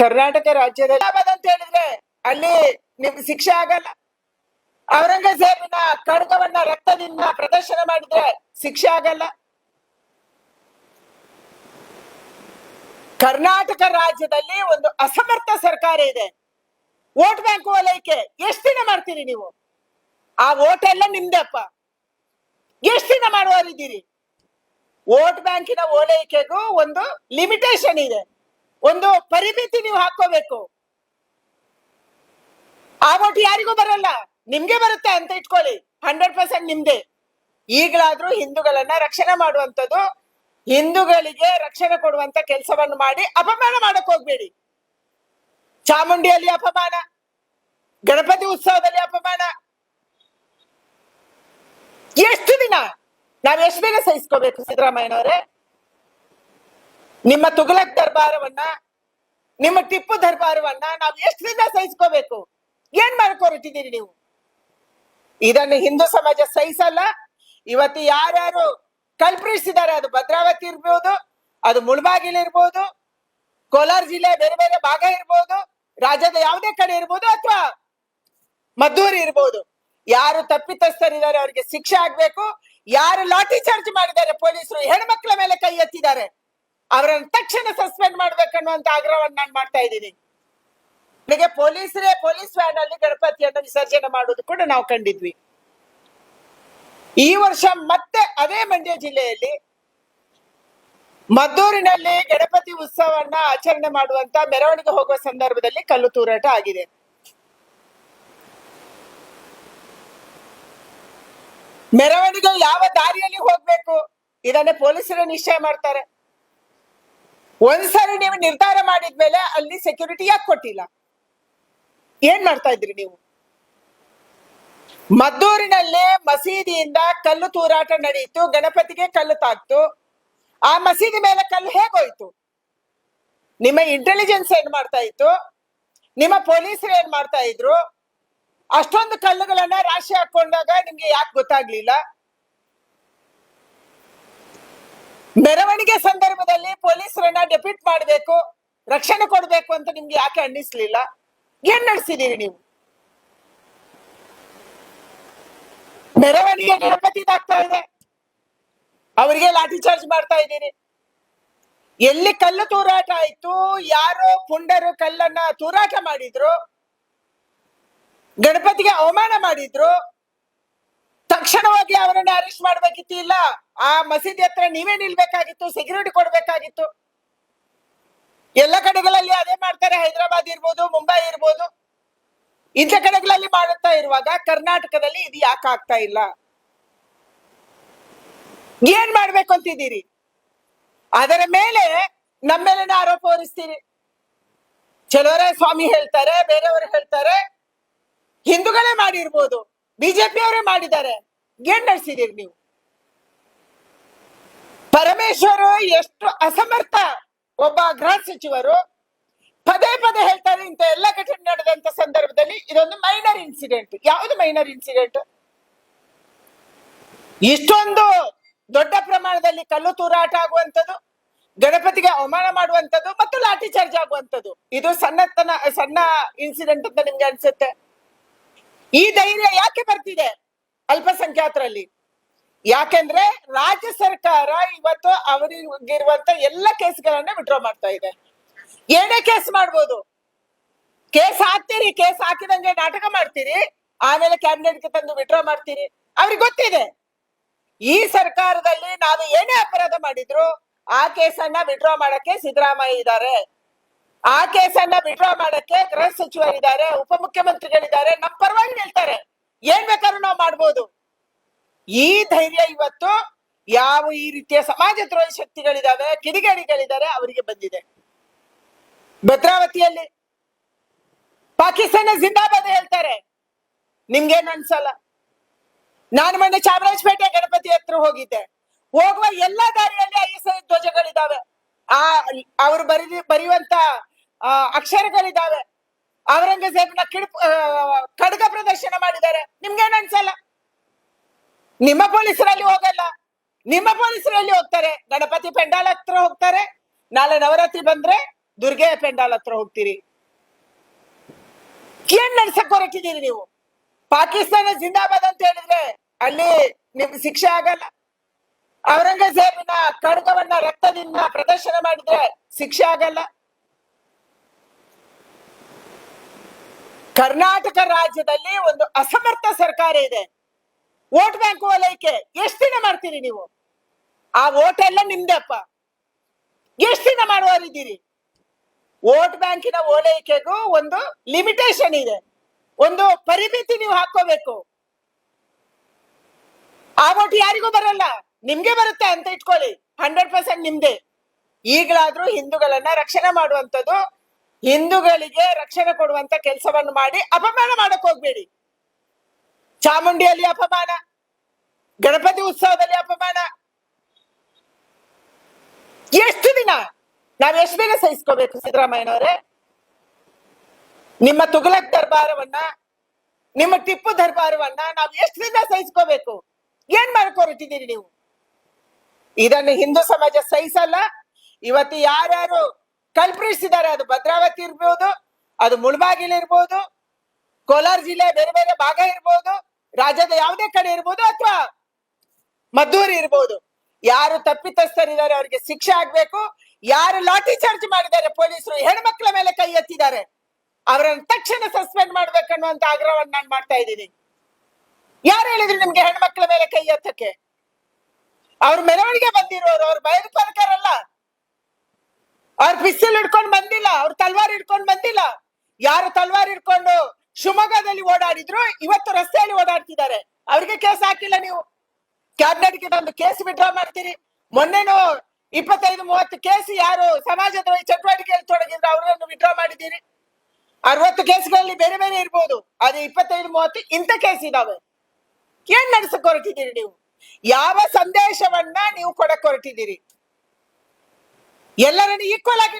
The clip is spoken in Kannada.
ಕರ್ನಾಟಕ ರಾಜ್ಯದಲ್ಲಿ ಅಂತ ಹೇಳಿದ್ರೆ ಅಲ್ಲಿ ನಿಮ್ಗೆ ಶಿಕ್ಷೆ ಆಗಲ್ಲ. ಔರಂಗಜೇಬಿನ ಕಣಕವನ್ನ ರಕ್ತದಿಂದ ಪ್ರದರ್ಶನ ಮಾಡಿದ್ರೆ ಶಿಕ್ಷೆ ಆಗಲ್ಲ. ಕರ್ನಾಟಕ ರಾಜ್ಯದಲ್ಲಿ ಒಂದು ಅಸಮರ್ಥ ಸರ್ಕಾರ ಇದೆ. ವೋಟ್ ಬ್ಯಾಂಕ್ ಓಲೈಕೆ, ಎಷ್ಟು ದಿನ ಮಾಡ್ತೀರಿ ನೀವು? ಆ ವೋಟ್ ಎಲ್ಲ ನಿಮ್ದಪ್ಪ. ಎಷ್ಟು ದಿನ ಮಾಡುವರಿದ್ದೀರಿ ವೋಟ್ ಬ್ಯಾಂಕಿನ ಓಲೈಕೆಗೂ ಒಂದು ಲಿಮಿಟೇಷನ್ ಇದೆ. ಒಂದು ಪರಿಮಿತಿ ನೀವು ಹಾಕೋಬೇಕು. ಆ ವೋಟ್ ಯಾರಿಗೂ ಬರಲ್ಲ. ನಿಮ್ಗೆ ಬರುತ್ತೆ ಅಂತ ಇಟ್ಕೊಳ್ಳಿ. ಹಂಡ್ರೆಡ್ ಪರ್ಸೆಂಟ್ ನಿಮ್ದೆ. ಈಗಲಾದ್ರೂ ಹಿಂದೂಗಳನ್ನ ರಕ್ಷಣೆ ಮಾಡುವಂತದ್ದು ಹಿಂದೂಗಳಿಗೆ ರಕ್ಷಣೆ ಕೊಡುವಂತ ಕೆಲಸವನ್ನು ಮಾಡಿ ಅಪಮಾನ ಮಾಡಕ್ ಹೋಗ್ಬೇಡಿ. ಚಾಮುಂಡಿಯಲ್ಲಿ ಅಪಮಾನ, ಗಣಪತಿ ಉತ್ಸವದಲ್ಲಿ ಅಪಮಾನ. ಎಷ್ಟು ದಿನ? ನಾವ್ ಎಷ್ಟು ದಿನ ಸಹಿಸ್ಕೋಬೇಕು ಸಿದ್ದರಾಮಯ್ಯನವರೇ? ನಿಮ್ಮ ತುಗಲಕ್ ದರ್ಬಾರವನ್ನ, ನಿಮ್ಮ ಟಿಪ್ಪು ದರ್ಬಾರವನ್ನ ನಾವು ಎಷ್ಟರಿಂದ ಸಹಿಸ್ಕೋಬೇಕು? ಏನ್ ಮಾಡ್ಕೊರಿಟ್ಟಿದ್ದೀರಿ ನೀವು? ಇದನ್ನು ಹಿಂದೂ ಸಮಾಜ ಸಹಿಸಲ್ಲ. ಇವತ್ತು ಯಾರ್ಯಾರು ಕಲ್ಪಿಸಿದ್ದಾರೆ, ಅದು ಭದ್ರಾವತಿ ಇರ್ಬೋದು, ಅದು ಮುಳಬಾಗಿಲು ಇರ್ಬೋದು, ಕೋಲಾರ ಜಿಲ್ಲೆ ಬೇರೆ ಬೇರೆ ಭಾಗ ಇರ್ಬೋದು, ರಾಜ್ಯದ ಯಾವುದೇ ಕಡೆ ಇರ್ಬೋದು ಅಥವಾ ಮದ್ದೂರು ಇರ್ಬೋದು. ಯಾರು ತಪ್ಪಿತಸ್ಥರಿದ್ದಾರೆ, ಅವರಿಗೆ ಶಿಕ್ಷೆ ಆಗ್ಬೇಕು. ಯಾರು ಲಾಠಿ ಚಾರ್ಜ್ ಮಾಡಿದ್ದಾರೆ, ಪೊಲೀಸರು ಹೆಣ್ಮಕ್ಳ ಮೇಲೆ ಕೈ ಎತ್ತಿದ್ದಾರೆ. ಅವರನ್ನು ತಕ್ಷಣ ಸಸ್ಪೆಂಡ್ ಮಾಡ್ಬೇಕನ್ನುವಂತ ಆಗ್ರಹವನ್ನು ನಾನು ಮಾಡ್ತಾ ಇದ್ದೀನಿ. ನನಗೆ ಪೊಲೀಸರೇ, ಪೊಲೀಸ್ ವ್ಯಾನ್ ಅಲ್ಲಿ ಗಣಪತಿಯನ್ನು ವಿಸರ್ಜನೆ ಮಾಡುವುದು ಕೂಡ ನಾವು ಕಂಡಿದ್ವಿ. ಈ ವರ್ಷ ಮತ್ತೆ ಅದೇ ಮಂಡ್ಯ ಜಿಲ್ಲೆಯಲ್ಲಿ ಮದ್ದೂರಿನಲ್ಲಿ ಗಣಪತಿ ಉತ್ಸವವನ್ನ ಆಚರಣೆ ಮಾಡುವಂತ ಮೆರವಣಿಗೆ ಹೋಗುವ ಸಂದರ್ಭದಲ್ಲಿ ಕಲ್ಲು ತೂರಾಟ ಆಗಿದೆ. ಮೆರವಣಿಗೆ ಯಾವ ದಾರಿಯಲ್ಲಿ ಹೋಗ್ಬೇಕು? ಇದನ್ನೇ ಪೊಲೀಸರು ನಿಶ್ಚಯ ಮಾಡ್ತಾರೆ. ಒಂದ್ಸರಿ ನೀವು ನಿರ್ಧಾರ ಮಾಡಿದ್ಮೇಲೆ ಅಲ್ಲಿ ಸೆಕ್ಯೂರಿಟಿ ಯಾಕೆ ಕೊಟ್ಟಿಲ್ಲ? ಏನ್ ಮಾಡ್ತಾ ಇದ್ರಿ ನೀವು? ಮದ್ದೂರಿನಲ್ಲಿ ಮಸೀದಿಯಿಂದ ಕಲ್ಲು ತೂರಾಟ ನಡೆಯಿತು, ಗಣಪತಿಗೆ ಕಲ್ಲು ತಾಕ್ತು ಆ ಮಸೀದಿ ಮೇಲೆ ಕಲ್ಲು ಹೇಗೋಯ್ತು? ನಿಮ್ಮ ಇಂಟೆಲಿಜೆನ್ಸ್ ಏನ್ ಮಾಡ್ತಾ ಇತ್ತು? ನಿಮ್ಮ ಪೊಲೀಸರು ಏನ್ ಮಾಡ್ತಾ ಇದ್ರು? ಅಷ್ಟೊಂದು ಕಲ್ಲುಗಳನ್ನ ರಾಶಿ ಹಾಕೊಂಡಾಗ ನಿಮ್ಗೆ ಯಾಕೆ ಗೊತ್ತಾಗ್ಲಿಲ್ಲ? ಮೆರವಣಿಗೆ ಸಂದರ್ಭದಲ್ಲಿ ಪೊಲೀಸರನ್ನ ಡೆಪ್ಯೂಟ್ ಮಾಡಬೇಕು, ರಕ್ಷಣೆ ಕೊಡಬೇಕು ಅಂತ ನಿಮ್ಗೆ ಯಾಕೆ ಅನ್ನಿಸ್ಲಿಲ್ಲ? ಏನ್ ನಡೆಸಿದೀರಿ ನೀವು? ಮೆರವಣಿಗೆ ಗಣಪತಿ ಆಗ್ತಾ ಇದೆ. ಅವರಿಗೆ ಲಾಠಿ ಚಾರ್ಜ್ ಮಾಡ್ತಾ ಇದ್ದೀರಿ. ಎಲ್ಲಿ ಕಲ್ಲು ತೂರಾಟ ಆಯ್ತು, ಯಾರು ಪುಂಡರು ಕಲ್ಲನ್ನ ತೂರಾಟ ಮಾಡಿದ್ರು, ಗಣಪತಿಗೆ ಅವಮಾನ ಮಾಡಿದ್ರು ತಕ್ಷಣವಾಗಿ ಅವರನ್ನ ಅರೆಸ್ಟ್ ಮಾಡ್ಬೇಕಿತ್ತು ಇಲ್ಲ? ಆ ಮಸೀದಿ ಹತ್ರ ನೀವೇ ನಿಲ್ಬೇಕಾಗಿತ್ತು ಸೆಕ್ಯೂರಿಟಿ ಕೊಡ್ಬೇಕಾಗಿತ್ತು. ಎಲ್ಲ ಕಡೆಗಳಲ್ಲಿ ಅದೇ ಮಾಡ್ತಾರೆ. ಹೈದರಾಬಾದ್ ಇರ್ಬೋದು, ಮುಂಬೈ ಇರ್ಬೋದು. ಇಂಥ ಕಡೆಗಳಲ್ಲಿ ಮಾಡುತ್ತಾ ಇರುವಾಗ ಕರ್ನಾಟಕದಲ್ಲಿ ಇದು ಯಾಕೆ ಆಗ್ತಾ ಇಲ್ಲ? ಏನ್ ಮಾಡ್ಬೇಕು ಅಂತಿದ್ದೀರಿ? ಅದರ ಮೇಲೆ ನಮ್ಮ ಮೇಲಿನ ಆರೋಪ ಹೊರಿಸ್ತೀರಿ. ಚಲೋರೆ ಸ್ವಾಮಿ ಹೇಳ್ತಾರೆ, ಬೇರೆಯವರು ಹೇಳ್ತಾರೆ. ಹಿಂದೂಗಳೇ ಮಾಡಿರ್ಬೋದು. ಬಿಜೆಪಿ ಅವರೇ ಮಾಡಿದ್ದಾರೆ. ಏನ್ ನಡೆಸಿದೀರಿ ನೀವು. ಪರಮೇಶ್ವರ್ ಎಷ್ಟು ಅಸಮರ್ಥ ಒಬ್ಬ ಗೃಹ ಸಚಿವರು. ಪದೇ ಪದೇ ಹೇಳ್ತಾರೆ, ಇಂಥ ಎಲ್ಲ ಘಟನೆ ನಡೆದಂತ ಸಂದರ್ಭದಲ್ಲಿ ಇದೊಂದು ಮೈನರ್ ಇನ್ಸಿಡೆಂಟ್ ಯಾವುದು ಮೈನರ್ ಇನ್ಸಿಡೆಂಟ್ ಇಷ್ಟೊಂದು ದೊಡ್ಡ ಪ್ರಮಾಣದಲ್ಲಿ ಕಲ್ಲು ತೂರಾಟ ಆಗುವಂಥದ್ದು, ಗಣಪತಿಗೆ ಅವಮಾನ ಮಾಡುವಂಥದ್ದು ಮತ್ತು ಲಾಠಿ ಚಾರ್ಜ್ ಆಗುವಂಥದ್ದು. ಇದು ಸಣ್ಣತನ, ಸಣ್ಣ ಇನ್ಸಿಡೆಂಟ್ ಅಂತ ನಿಮ್ಗೆ ಅನ್ಸುತ್ತೆ. ಈ ಧೈರ್ಯ ಯಾಕೆ ಬರ್ತಿದೆ ಅಲ್ಪಸಂಖ್ಯಾತರಲ್ಲಿ? ಯಾಕೆಂದ್ರೆ ರಾಜ್ಯ ಸರ್ಕಾರ ಇವತ್ತು ಅವರಿಗಿರುವಂತ ಎಲ್ಲ ಕೇಸ್ಗಳನ್ನ ವಿಡ್ರಾ ಮಾಡ್ತಾ ಇದೆ. ಏನೇ ಕೇಸ್ ಮಾಡ್ಬೋದು? ಕೇಸ್ ಹಾಕ್ತೀರಿ, ಕೇಸ್ ಹಾಕಿದಂಗೆ ನಾಟಕ ಮಾಡ್ತೀರಿ, ಆಮೇಲೆ ಕ್ಯಾಬಿನೆಟ್ಗೆ ತಂದು ವಿಡ್ರಾ ಮಾಡ್ತೀರಿ. ಅವ್ರಿಗೆ ಗೊತ್ತಿದೆ. ಈ ಸರ್ಕಾರದಲ್ಲಿ ನಾವು ಏನೇ ಅಪರಾಧ ಮಾಡಿದ್ರು, ಆ ಕೇಸನ್ನ ವಿಡ್ರಾ ಮಾಡಕ್ಕೆ ಸಿದ್ದರಾಮಯ್ಯ ಇದ್ದಾರೆ. ಆ ಕೇಸನ್ನ ವಿಡ್ರಾ ಮಾಡಕ್ಕೆ ಗೃಹ ಸಚಿವರಿದ್ದಾರೆ, ಉಪಮುಖ್ಯಮಂತ್ರಿಗಳಿದ್ದಾರೆ. ನಮ್ಮ ಪರವಾಗಿ ಹೇಳ್ತಾರೆ. ಏನ್ ಬೇಕಾದ್ರೂ ನಾವು ಮಾಡ್ಬೋದು. ಈ ಧೈರ್ಯ ಇವತ್ತು ಯಾವ ಈ ರೀತಿಯ ಸಮಾಜ ದ್ರೋಹಿ ಶಕ್ತಿಗಳಿದಾವೆ, ಕಿಡಿಗೇಡಿಗಳಿದ್ದಾರೆ, ಅವರಿಗೆ ಬಂದಿದೆ. ಭದ್ರಾವತಿಯಲ್ಲಿ ಪಾಕಿಸ್ತಾನ ಜಿಂದಾಬಾದ್ ಹೇಳ್ತಾರೆ. ನಿಮ್ಗೇನ್ ಅನ್ಸಲ್ಲ? ನಾನು ಮೊನ್ನೆ ಚಾಮರಾಜಪೇಟೆ ಗಣಪತಿ ಹತ್ರ ಹೋಗಿದ್ದೆ. ಹೋಗುವ ಎಲ್ಲಾ ದಾರಿಯಲ್ಲಿ ಐ ಎಸ್ ಐ ಧ್ವಜಗಳಿದಾವೆ. ಆ, ಅವ್ರು ಬರಿ ಬರೆಯುವಂತ ಆ, ಅಕ್ಷರಗಳಿದಾವೆ ಔರಂಗಜೇಬ್ನ ಕಿಡುಪು ಆ, ಖಡ್ಗ ಪ್ರದರ್ಶನ ಮಾಡಿದ್ದಾರೆ. ನಿಮ್ಗೇನ್ ಅನ್ಸಲ್ಲ? ನಿಮ್ಮ ಪೊಲೀಸರಲ್ಲಿ ಹೋಗಲ್ಲ. ನಿಮ್ಮ ಪೊಲೀಸರಲ್ಲಿ ಹೋಗ್ತಾರೆ. ಗಣಪತಿ ಪೆಂಡಾಲ್ ಹತ್ರ ಹೋಗ್ತಾರೆ. ನಾಳೆ ನವರಾತ್ರಿ ಬಂದ್ರೆ ದುರ್ಗೆ ಪೆಂಡಾಲ್ ಹತ್ರ ಹೋಗ್ತೀರಿ. ಏನ್ ನಡ್ಸಕ್ ಹೊರಟಿದ್ದೀರಿ ನೀವು? ಪಾಕಿಸ್ತಾನ ಜಿಂದಾಬಾದ್ ಅಂತ ಹೇಳಿದ್ರೆ ಅಲ್ಲಿ ನಿಮ್ ಶಿಕ್ಷೆ ಆಗಲ್ಲ. ಔರಂಗಜೇಬಿನ ಖಡ್ಗವನ್ನ ರಕ್ತದಿಂದ ಪ್ರದರ್ಶನ ಮಾಡಿದ್ರೆ ಶಿಕ್ಷೆ ಆಗಲ್ಲ. ಕರ್ನಾಟಕ ರಾಜ್ಯದಲ್ಲಿ ಒಂದು ಅಸಮರ್ಥ ಸರ್ಕಾರ ಇದೆ. ವೋಟ್ ಬ್ಯಾಂಕ್ ಓಲೈಕೆ ಎಷ್ಟು ದಿನ ಮಾಡ್ತೀರಿ ನೀವು? ಆ ವೋಟ್ ಎಲ್ಲ ನಿಮ್ದೆಪ್ಪ. ಎಷ್ಟು ದಿನ ಮಾಡುವರಿದ್ದೀರಿ ವೋಟ್ ಬ್ಯಾಂಕಿನ ಓಲೈಕೆಗೂ ಒಂದು ಲಿಮಿಟೇಷನ್ ಇದೆ. ಒಂದು ಪರಿಮಿತಿ ನೀವು ಹಾಕೋಬೇಕು ಆ ವೋಟ್ ಯಾರಿಗೂ ಬರಲ್ಲ. ನಿಮ್ಗೆ ಬರುತ್ತೆ ಅಂತ ಇಟ್ಕೊಳ್ಳಿ. ಹಂಡ್ರೆಡ್ ಪರ್ಸೆಂಟ್ ನಿಮ್ದೇ. ಈಗಲಾದ್ರೂ ಹಿಂದೂಗಳನ್ನ ರಕ್ಷಣೆ ಮಾಡುವಂತದ್ದು ಹಿಂದೂಗಳಿಗೆ ರಕ್ಷಣೆ ಕೊಡುವಂತ ಕೆಲಸವನ್ನು ಮಾಡಿ ಅಪಮಾನ ಮಾಡಕ್ ಹೋಗ್ಬೇಡಿ. ಚಾಮುಂಡಿಯಲ್ಲಿ ಅಪಮಾನ, ಗಣಪತಿ ಉತ್ಸವದಲ್ಲಿ ಅಪಮಾನ. ಎಷ್ಟು ದಿನ? ನಾವ್ ಎಷ್ಟು ದಿನ ಸಹಿಸ್ಕೋಬೇಕು ಸಿದ್ದರಾಮಯ್ಯನವರೇ? ನಿಮ್ಮ ತುಗಲಕ್ ದರ್ಬಾರವನ್ನ, ನಿಮ್ಮ ಟಿಪ್ಪು ದರ್ಬಾರವನ್ನ ನಾವ್ ಎಷ್ಟು ದಿನ ಸಹಿಸ್ಕೋಬೇಕು? ಏನ್ ಮಾಡ್ಕೊರಿಟ್ಟಿದ್ದೀರಿ ನೀವು? ಇದನ್ನು ಹಿಂದೂ ಸಮಾಜ ಸಹಿಸಲ್ಲ. ಇವತ್ತು ಯಾರ್ಯಾರು ಕಲ್ಪಿಸಿದ್ದಾರೆ ಅದು ಭದ್ರಾವತಿ ಇರ್ಬೋದು, ಅದು ಮುಳಬಾಗಿಲು ಇರ್ಬೋದು, ಕೋಲಾರ ಜಿಲ್ಲೆ ಬೇರೆ ಬೇರೆ ಭಾಗ ಇರ್ಬೋದು, ರಾಜ್ಯದ ಯಾವುದೇ ಕಡೆ ಇರ್ಬೋದು ಅಥವಾ ಮದ್ದೂರು ಇರ್ಬೋದು. ಯಾರು ತಪ್ಪಿತಸ್ಥರಿದ್ದಾರೆ, ಅವರಿಗೆ ಶಿಕ್ಷೆ ಆಗ್ಬೇಕು. ಯಾರು ಲಾಠಿ ಚಾರ್ಜ್ ಮಾಡಿದ್ದಾರೆ, ಪೊಲೀಸರು ಹೆಣ್ಮಕ್ಳ ಮೇಲೆ ಕೈ ಎತ್ತಿದ್ದಾರೆ. ಅವರನ್ನು ತಕ್ಷಣ ಸಸ್ಪೆಂಡ್ ಮಾಡ್ಬೇಕನ್ನುವಂತ ಆಗ್ರಹವನ್ನು ನಾನು ಮಾಡ್ತಾ ಇದ್ದೀನಿ. ಯಾರು ಹೇಳಿದ್ರು ನಿಮ್ಗೆ ಹೆಣ್ಮಕ್ಳ ಮೇಲೆ ಕೈ ಎತ್ತಕ್ಕೆ? ಅವ್ರ ಮೆರವಣಿಗೆ ಬಂದಿರೋರು, ಅವ್ರು ಭಯೋತ್ಪಾದಕರಲ್ಲ ಅವ್ರ ಪಿಸ್ತಲ್ ಹಿಡ್ಕೊಂಡ್ ಬಂದಿಲ್ಲ, ಅವ್ರ ತಲ್ವಾರ್ ಹಿಡ್ಕೊಂಡ್ ಬಂದಿಲ್ಲ. ಯಾರು ತಲ್ವಾರ್ ಹಿಡ್ಕೊಂಡು ಶಿವಮೊಗ್ಗದಲ್ಲಿ ಓಡಾಡಿದ್ರು, ಇವತ್ತು ರಸ್ತೆಯಲ್ಲಿ ಓಡಾಡ್ತಿದ್ದಾರೆ. ಅವ್ರಿಗೆ ಕೇಸ್ ಹಾಕಿಲ್ಲ ನೀವು. ಕ್ಯಾಬಿನೆಟ್ಗೆ ಒಂದು ಕೇಸ್ ವಿಡ್ರಾ ಮಾಡ್ತೀರಿ. ಮೊನ್ನೆನು ಇಪ್ಪತ್ತೈದು, ಮೂವತ್ತು ಕೇಸ್ ಯಾರು ಸಮಾಜದ ಚಟುವಟಿಕೆಯಲ್ಲಿ ತೊಡಗಿದ್ರು, ಅವರನ್ನು ವಿಡ್ರಾ ಮಾಡಿದ್ದೀರಿ. ಅರವತ್ತು ಕೇಸ್ಗಳಲ್ಲಿ ಬೇರೆ ಬೇರೆ ಇರ್ಬೋದು, ಅದು ಇಪ್ಪತ್ತೈದು, ಮೂವತ್ತು ಇಂಥ ಕೇಸ್ ಇದಾವೆ. ಏನ್ ನಡ್ಸಕ್ ಹೊರಟಿದ್ದೀರಿ ನೀವು? ಯಾವ ಸಂದೇಶವನ್ನ ನೀವು ಕೊಡಕ್ ಹೊರಟಿದ್ದೀರಿ? ಎಲ್ಲರನ್ನು ಈಕ್ವಲ್ ಆಗಿ